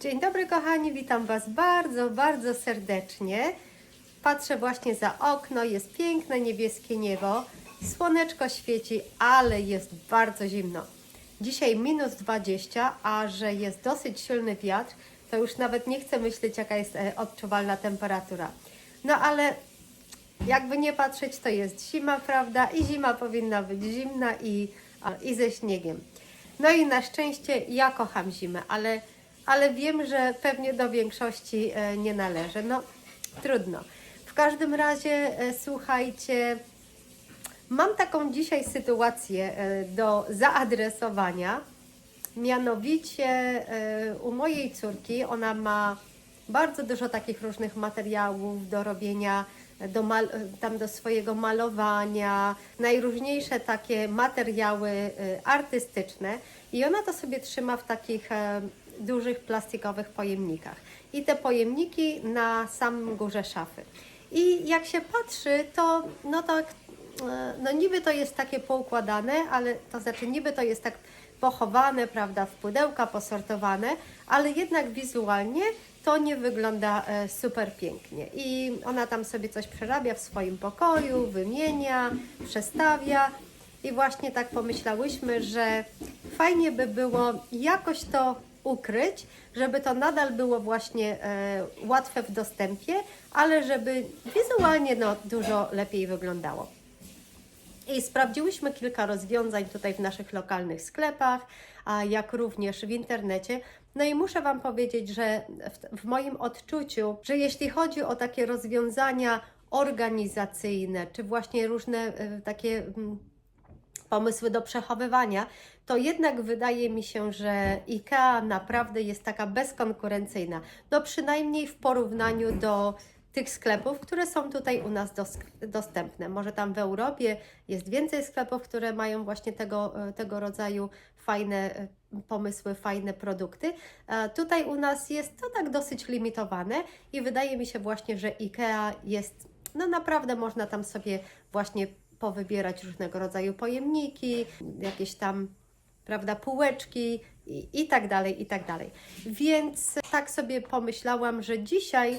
Dzień dobry kochani, witam Was bardzo, bardzo serdecznie. Patrzę właśnie za okno, jest piękne niebieskie niebo, słoneczko świeci, ale jest bardzo zimno. Dzisiaj minus 20, a że jest dosyć silny wiatr, to już nawet nie chcę myśleć jaka jest e, odczuwalna temperatura. No ale jakby nie patrzeć, to jest zima, prawda? I zima powinna być zimna i, i ze śniegiem. No i na szczęście ja kocham zimę, ale, ale wiem, że pewnie do większości e, nie należy. No trudno. W każdym razie e, słuchajcie, mam taką dzisiaj sytuację e, do zaadresowania. Mianowicie u mojej córki, ona ma bardzo dużo takich różnych materiałów do robienia, do mal, tam do swojego malowania, najróżniejsze takie materiały artystyczne i ona to sobie trzyma w takich dużych plastikowych pojemnikach. I te pojemniki na samym górze szafy. I jak się patrzy, to no tak, e, no niby to jest takie poukładane, ale to znaczy niby to jest tak pochowane, prawda, w pudełka, posortowane, ale jednak wizualnie to nie wygląda e, super pięknie. I ona tam sobie coś przerabia w swoim pokoju, wymienia, przestawia. I właśnie tak pomyślałyśmy, że fajnie by było jakoś to ukryć, żeby to nadal było właśnie e, łatwe w dostępie, ale żeby wizualnie no, dużo lepiej wyglądało. I sprawdziłyśmy kilka rozwiązań tutaj w naszych lokalnych sklepach, a jak również w internecie. No i muszę Wam powiedzieć, że w, w moim odczuciu, że jeśli chodzi o takie rozwiązania organizacyjne, czy właśnie różne e, takie mm, pomysły do przechowywania, to jednak wydaje mi się, że IKEA naprawdę jest taka bezkonkurencyjna. No przynajmniej w porównaniu do tych sklepów, które są tutaj u nas dos dostępne. Może tam w Europie jest więcej sklepów, które mają właśnie tego, tego rodzaju fajne e, pomysły, fajne produkty. Tutaj u nas jest to tak dosyć limitowane i wydaje mi się właśnie, że IKEA jest, no naprawdę można tam sobie właśnie powybierać różnego rodzaju pojemniki, jakieś tam prawda, półeczki i, i tak dalej, i tak dalej. Więc tak sobie pomyślałam, że dzisiaj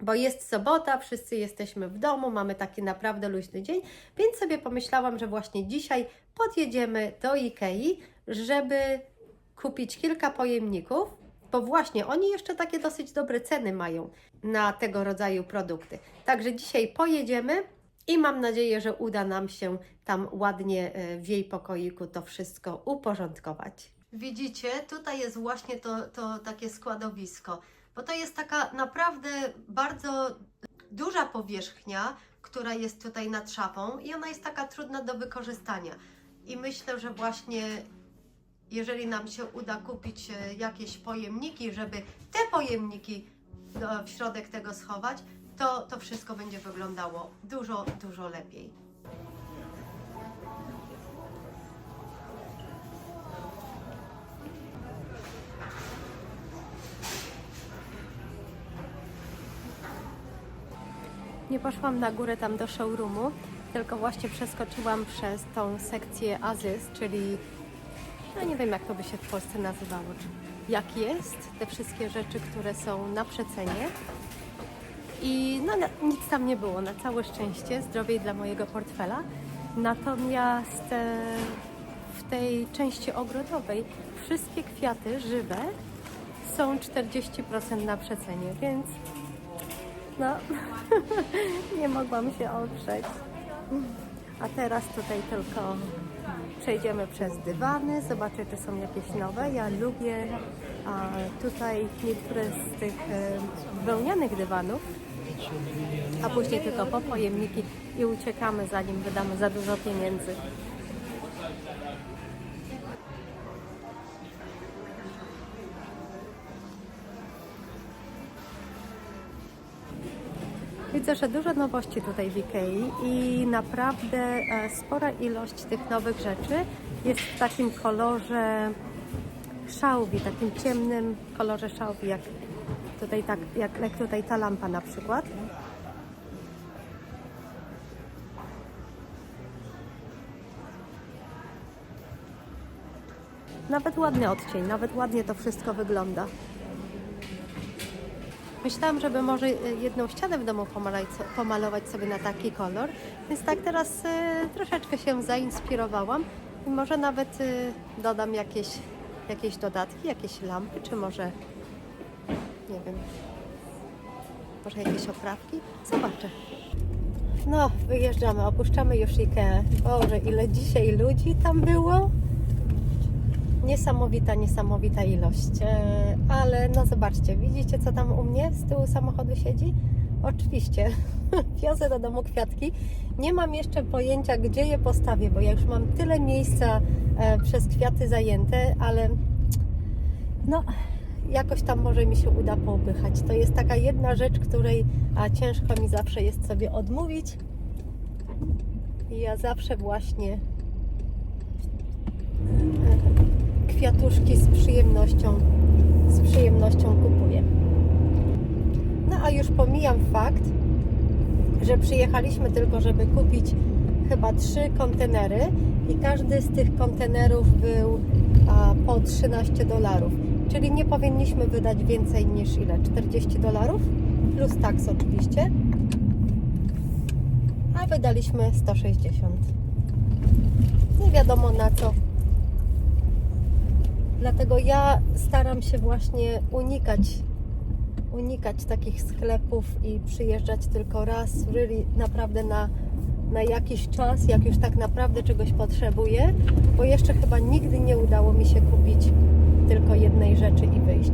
bo jest sobota, wszyscy jesteśmy w domu, mamy taki naprawdę luźny dzień, więc sobie pomyślałam, że właśnie dzisiaj podjedziemy do Ikei, żeby kupić kilka pojemników, bo właśnie oni jeszcze takie dosyć dobre ceny mają na tego rodzaju produkty. Także dzisiaj pojedziemy i mam nadzieję, że uda nam się tam ładnie e, w jej pokoiku to wszystko uporządkować. Widzicie, tutaj jest właśnie to, to takie składowisko, bo to jest taka naprawdę bardzo duża powierzchnia, która jest tutaj nad szafą i ona jest taka trudna do wykorzystania. I myślę, że właśnie jeżeli nam się uda kupić e, jakieś pojemniki, żeby te pojemniki w środek tego schować, to, to wszystko będzie wyglądało dużo, dużo lepiej. Nie poszłam na górę tam do showroomu, tylko właśnie przeskoczyłam przez tą sekcję Azys, czyli no nie wiem jak to by się w Polsce nazywało. Jak jest, te wszystkie rzeczy, które są na przecenie. I no nic tam nie było, na całe szczęście, zdrowiej dla mojego portfela. Natomiast e, w tej części ogrodowej wszystkie kwiaty żywe są 40% na przecenie, więc no, nie mogłam się oprzeć. A teraz tutaj tylko przejdziemy przez dywany, zobaczę, czy są jakieś nowe. Ja lubię a, tutaj niektóre z tych e, wełnianych dywanów, a później tylko po pojemniki i uciekamy, zanim wydamy za dużo pieniędzy. Widzę, że dużo nowości tutaj w Ikei i naprawdę e, spora ilość tych nowych rzeczy jest w takim kolorze szałwi, takim ciemnym kolorze szałwi, jak tutaj, tak, jak, jak tutaj ta lampa na przykład. Nawet ładny odcień, nawet ładnie to wszystko wygląda. Myślałam, żeby może e, jedną ścianę w domu pomalować, sobie na taki kolor, więc tak teraz e, troszeczkę się zainspirowałam i może nawet e, dodam jakieś, jakieś dodatki, jakieś lampy, czy może, nie wiem, może jakieś oprawki? Zobaczę. No, wyjeżdżamy, opuszczamy już Ikea. Boże, ile dzisiaj ludzi tam było. Niesamowita, niesamowita ilość. E, Ale no zobaczcie, widzicie co tam u mnie z tyłu samochodu siedzi? Oczywiście, wiozę do domu kwiatki. Nie mam jeszcze pojęcia, gdzie je postawię, bo ja już mam tyle miejsca e, przez kwiaty zajęte, ale no, jakoś tam może mi się uda poupychać. To jest taka jedna rzecz, której a, ciężko mi zawsze jest sobie odmówić. I ja zawsze właśnie e, kwiatuszki z przyjemnością, z przyjemnością kupuję. No a już pomijam fakt, że przyjechaliśmy tylko, żeby kupić chyba trzy kontenery i każdy z tych kontenerów był a, po 13 dolarów. Czyli nie powinniśmy wydać więcej niż ile? 40 dolarów? Plus taks oczywiście. A wydaliśmy 160. Nie wiadomo na co. Dlatego ja staram się właśnie unikać unikać takich sklepów i przyjeżdżać tylko raz, really naprawdę na, na jakiś czas, jak już tak naprawdę czegoś potrzebuję, bo jeszcze chyba nigdy nie udało mi się kupić tylko jednej rzeczy i wyjść.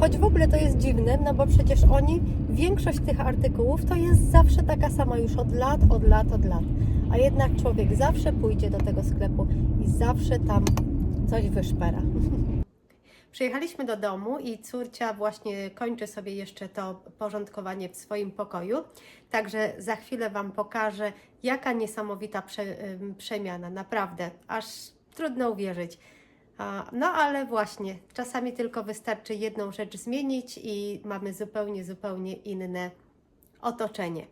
Choć w ogóle to jest dziwne, no bo przecież oni, większość tych artykułów to jest zawsze taka sama już od lat, od lat, od lat. A jednak człowiek zawsze pójdzie do tego sklepu i zawsze tam coś wyszpera. Przyjechaliśmy do domu i córcia właśnie kończy sobie jeszcze to porządkowanie w swoim pokoju. Także za chwilę Wam pokażę, jaka niesamowita prze, przemiana. Naprawdę, aż trudno uwierzyć. No ale właśnie, czasami tylko wystarczy jedną rzecz zmienić i mamy zupełnie, zupełnie inne otoczenie.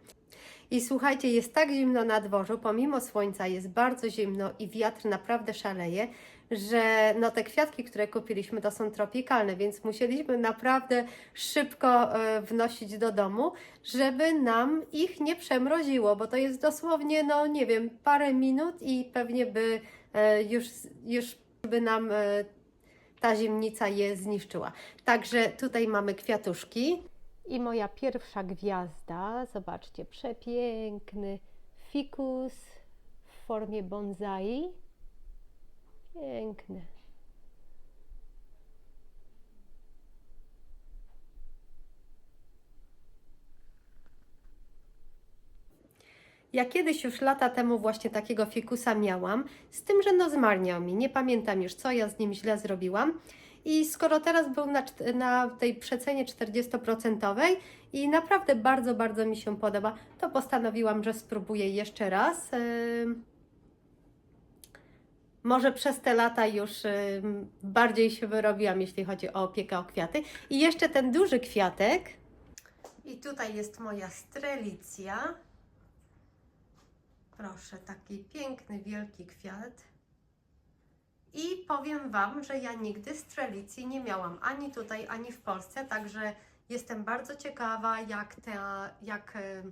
I słuchajcie, jest tak zimno na dworzu, pomimo słońca jest bardzo zimno i wiatr naprawdę szaleje, że no te kwiatki, które kupiliśmy, to są tropikalne, więc musieliśmy naprawdę szybko e, wnosić do domu, żeby nam ich nie przemroziło, bo to jest dosłownie, no nie wiem, parę minut i pewnie by e, już, już by nam e, ta zimnica je zniszczyła. Także tutaj mamy kwiatuszki. I moja pierwsza gwiazda, zobaczcie, przepiękny fikus w formie bonsai. Piękny. Ja kiedyś już lata temu właśnie takiego fikusa miałam, z tym, że no zmarniał mi. Nie pamiętam już, co ja z nim źle zrobiłam. I skoro teraz był na, na tej przecenie 40% i naprawdę bardzo, bardzo mi się podoba, to postanowiłam, że spróbuję jeszcze raz. Ym, Może przez te lata już ym, bardziej się wyrobiłam, jeśli chodzi o opiekę o kwiaty. I jeszcze ten duży kwiatek. I tutaj jest moja strelicja. Proszę, taki piękny, wielki kwiat. I powiem Wam, że ja nigdy strelicji nie miałam ani tutaj, ani w Polsce, także jestem bardzo ciekawa, jak, ta, jak e,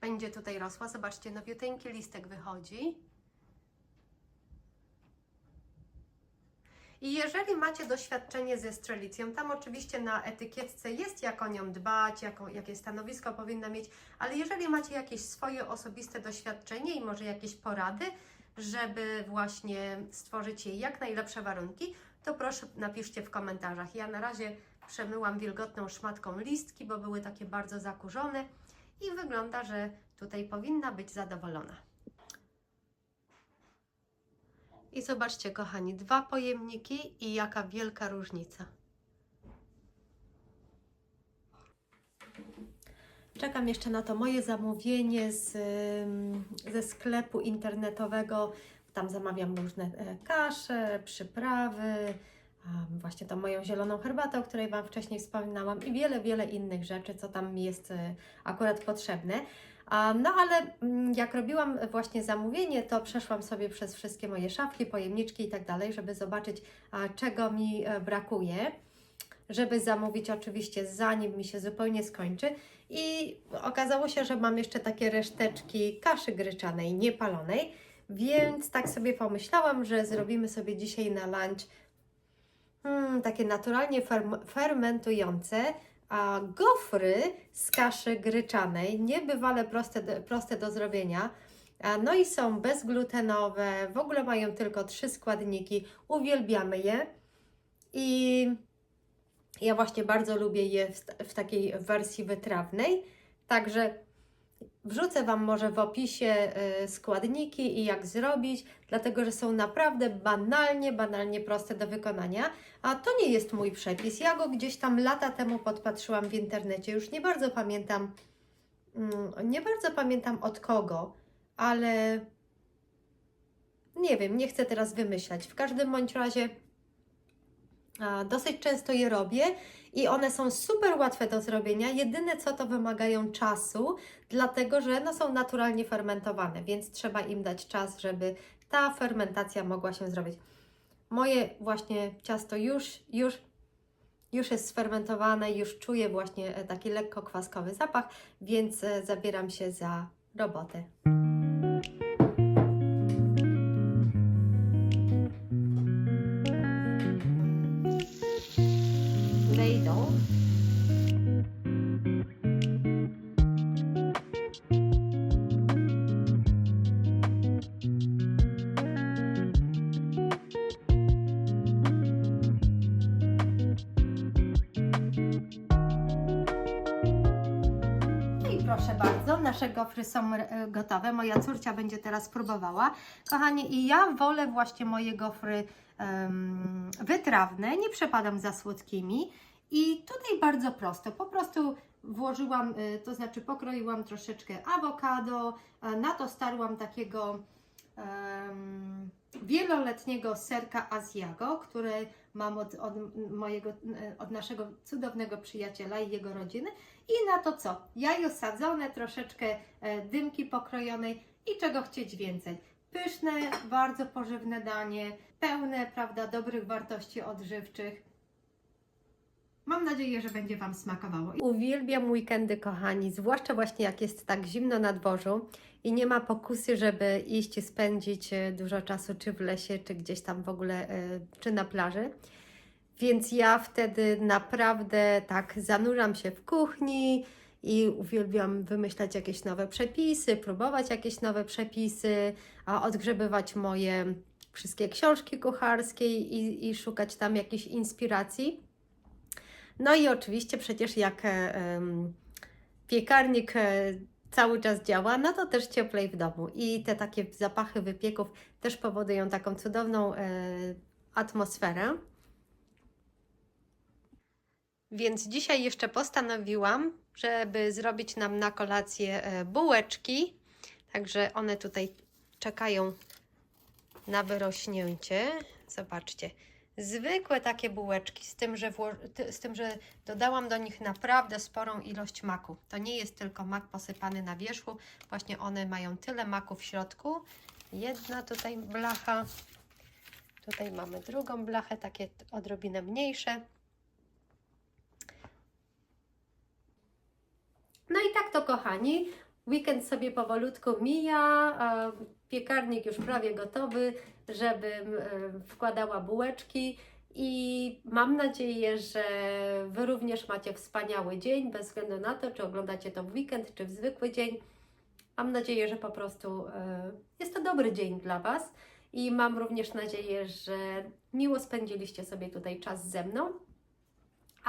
będzie tutaj rosła. Zobaczcie, nowiuteńki listek wychodzi. I jeżeli macie doświadczenie ze strelicją, tam oczywiście na etykietce jest jak o nią dbać, jaką, jakie stanowisko powinna mieć, ale jeżeli macie jakieś swoje osobiste doświadczenie i może jakieś porady, żeby właśnie stworzyć jej jak najlepsze warunki, to proszę napiszcie w komentarzach. Ja na razie przemyłam wilgotną szmatką listki, bo były takie bardzo zakurzone i wygląda, że tutaj powinna być zadowolona. I zobaczcie, kochani, dwa pojemniki i jaka wielka różnica. Czekam jeszcze na to moje zamówienie z, ze sklepu internetowego. Tam zamawiam różne e, kasze, przyprawy, właśnie tą moją zieloną herbatę, o której Wam wcześniej wspominałam i wiele, wiele innych rzeczy, co tam jest e, akurat potrzebne. No ale mm, jak robiłam właśnie zamówienie, to przeszłam sobie przez wszystkie moje szafki, pojemniczki i tak dalej, żeby zobaczyć, czego mi e, brakuje. żeby zamówić oczywiście zanim mi się zupełnie skończy. I okazało się, że mam jeszcze takie reszteczki kaszy gryczanej niepalonej, więc tak sobie pomyślałam, że zrobimy sobie dzisiaj na lunch mm, takie naturalnie ferm- fermentujące a gofry z kaszy gryczanej, niebywale proste proste do zrobienia. No i są bezglutenowe, w ogóle mają tylko trzy składniki, uwielbiamy je. I ja właśnie bardzo lubię je w, w takiej wersji wytrawnej, także wrzucę Wam może w opisie y, składniki i jak zrobić, dlatego że są naprawdę banalnie, banalnie proste do wykonania, a to nie jest mój przepis, ja go gdzieś tam lata temu podpatrzyłam w internecie, już nie bardzo pamiętam, mm, nie bardzo pamiętam od kogo, ale nie wiem, nie chcę teraz wymyślać. W każdym bądź razie dosyć często je robię i one są super łatwe do zrobienia. Jedyne co to wymagają czasu, dlatego że no, są naturalnie fermentowane, więc trzeba im dać czas, żeby ta fermentacja mogła się zrobić. Moje właśnie ciasto już, już, już jest sfermentowane, już czuję właśnie e, taki lekko kwaskowy zapach, więc e, zabieram się za robotę. Nasze gofry są e, gotowe. Moja córcia będzie teraz próbowała. Kochani, i ja wolę właśnie moje gofry em, wytrawne, nie przepadam za słodkimi. I tutaj bardzo prosto, po prostu włożyłam, y, to znaczy pokroiłam troszeczkę awokado, a na to starłam takiego em, wieloletniego serka Asiago, który mam od, od mojego, od naszego cudownego przyjaciela i jego rodziny. I na to co? Jajo sadzone, troszeczkę e, dymki pokrojonej i czego chcieć więcej. Pyszne, bardzo pożywne danie, pełne, prawda, dobrych wartości odżywczych. Mam nadzieję, że będzie Wam smakowało. Uwielbiam weekendy, kochani, zwłaszcza właśnie jak jest tak zimno na dworzu i nie ma pokusy, żeby iść i spędzić e, dużo czasu czy w lesie, czy gdzieś tam w ogóle, e, czy na plaży. Więc ja wtedy naprawdę tak zanurzam się w kuchni i uwielbiam wymyślać jakieś nowe przepisy, próbować jakieś nowe przepisy, a odgrzebywać moje wszystkie książki kucharskie i, i szukać tam jakichś inspiracji. No i oczywiście przecież jak em, piekarnik e, cały czas działa, no to też cieplej w domu. I te takie zapachy wypieków też powodują taką cudowną e, atmosferę. Więc dzisiaj jeszcze postanowiłam, żeby zrobić nam na kolację e, bułeczki. Także one tutaj czekają na wyrośnięcie. Zobaczcie. Zwykłe takie bułeczki, z tym, że z tym, że dodałam do nich naprawdę sporą ilość maku. To nie jest tylko mak posypany na wierzchu, właśnie one mają tyle maku w środku. Jedna tutaj blacha, tutaj mamy drugą blachę, takie odrobinę mniejsze. No i tak to, kochani, weekend sobie powolutku mija, piekarnik już prawie gotowy, żebym e, wkładała bułeczki i mam nadzieję, że Wy również macie wspaniały dzień, bez względu na to, czy oglądacie to w weekend, czy w zwykły dzień. Mam nadzieję, że po prostu e, jest to dobry dzień dla Was i mam również nadzieję, że miło spędziliście sobie tutaj czas ze mną.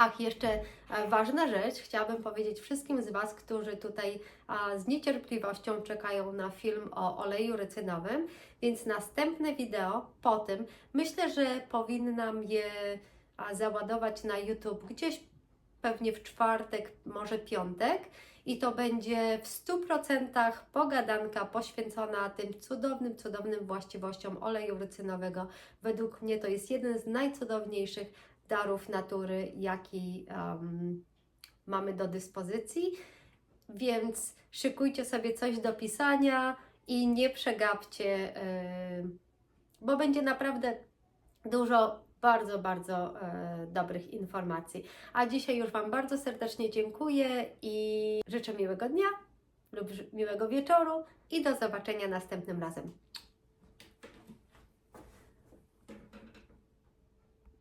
Ach, jeszcze e, ważna rzecz, chciałabym powiedzieć wszystkim z Was, którzy tutaj z niecierpliwością czekają na film o oleju rycynowym, więc następne wideo po tym, myślę, że powinnam je załadować na YouTube gdzieś pewnie w czwartek, może piątek. I to będzie w 100% pogadanka poświęcona tym cudownym, cudownym właściwościom oleju rycynowego. Według mnie to jest jeden z najcudowniejszych darów natury, jaki em, mamy do dyspozycji. Więc szykujcie sobie coś do pisania i nie przegapcie, em, bo będzie naprawdę dużo bardzo, bardzo e, dobrych informacji. A dzisiaj już Wam bardzo serdecznie dziękuję i życzę miłego dnia lub miłego wieczoru i do zobaczenia następnym razem.